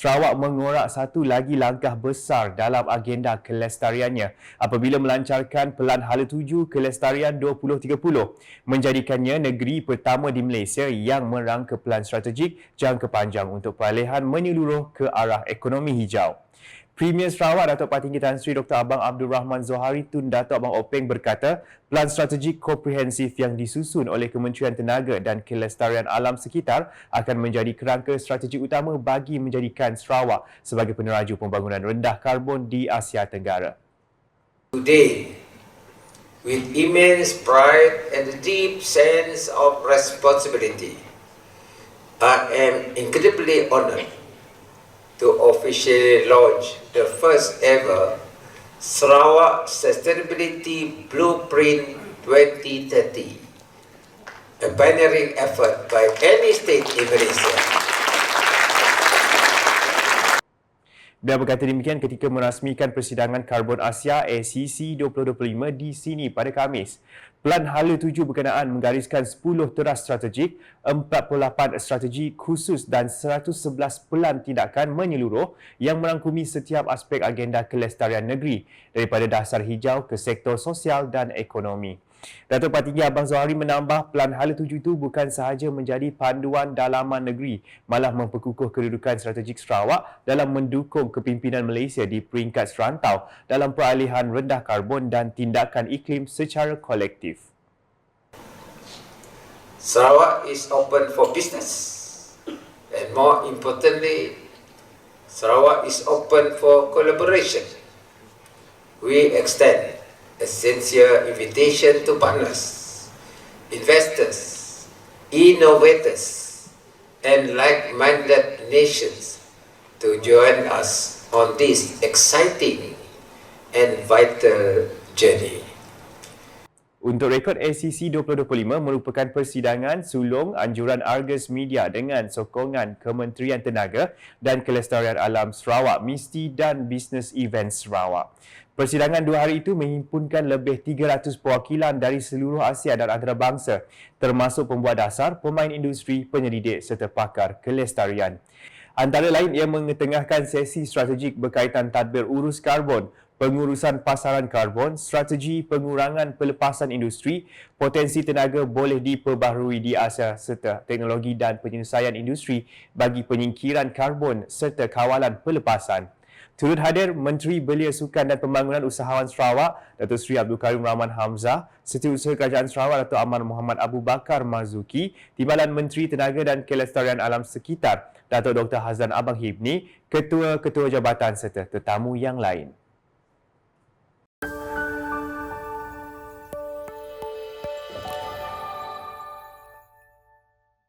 Sarawak mengorak satu lagi langkah besar dalam agenda kelestariannya apabila melancarkan Pelan Hala Tuju Kelestarian 2030 menjadikannya negeri pertama di Malaysia yang merangka pelan strategik jangka panjang untuk peralihan menyeluruh ke arah ekonomi hijau. Premier Sarawak Datuk Patinggi Tan Sri Dr. Abang Abdul Rahman Zohari Tun Datuk Abang Openg berkata, pelan strategik komprehensif yang disusun oleh Kementerian Tenaga dan Kelestarian Alam Sekitar akan menjadi kerangka strategi utama bagi menjadikan Sarawak sebagai peneraju pembangunan rendah karbon di Asia Tenggara. Today, with immense pride and a deep sense of responsibility, I am incredibly honored to officially launch the first ever Sarawak Sustainability Blueprint 2030, a pioneering effort by any state in Malaysia. Dia berkata demikian ketika merasmikan persidangan Karbon Asia ACC 2025 di sini pada Khamis. Pelan Hala Tuju berkenaan menggariskan 10 teras strategik, 48 strategi khusus dan 111 pelan tindakan menyeluruh yang merangkumi setiap aspek agenda kelestarian negeri daripada dasar hijau ke sektor sosial dan ekonomi. Datuk Patinggi Abang Zohari menambah Pelan Hala Tuju itu bukan sahaja menjadi panduan dalaman negeri, malah memperkukuh kedudukan strategik Sarawak dalam mendukung kepimpinan Malaysia di peringkat serantau dalam peralihan rendah karbon dan tindakan iklim secara kolektif. Sarawak is open for business. And more importantly, Sarawak is open for collaboration. We extend a sincere invitation to partners, investors, innovators, and like-minded nations to join us on this exciting and vital journey. Untuk rekod ACC 2025 merupakan persidangan sulung anjuran Argus Media dengan sokongan Kementerian Tenaga dan Kelestarian Alam Sarawak, MISTI dan Business Events Sarawak. Persidangan dua hari itu menghimpunkan lebih 300 perwakilan dari seluruh Asia dan antarabangsa termasuk pembuat dasar, pemain industri, penyelidik serta pakar kelestarian. Antara lain ia mengetengahkan sesi strategik berkaitan tadbir urus karbon, pengurusan pasaran karbon, strategi pengurangan pelepasan industri, potensi tenaga boleh diperbaharui di Asia serta teknologi dan penyelesaian industri bagi penyingkiran karbon serta kawalan pelepasan. Turut hadir Menteri Belia Sukan dan Pembangunan Usahawan Sarawak, Datuk Seri Abdul Karim Rahman Hamzah, Setiausaha Kerajaan Sarawak Datuk Aman Muhammad Abu Bakar Mazuki, Timbalan Menteri Tenaga dan Kelestarian Alam Sekitar, Datuk Dr. Hazan Abang Hibni, Ketua-Ketua Jabatan serta tetamu yang lain.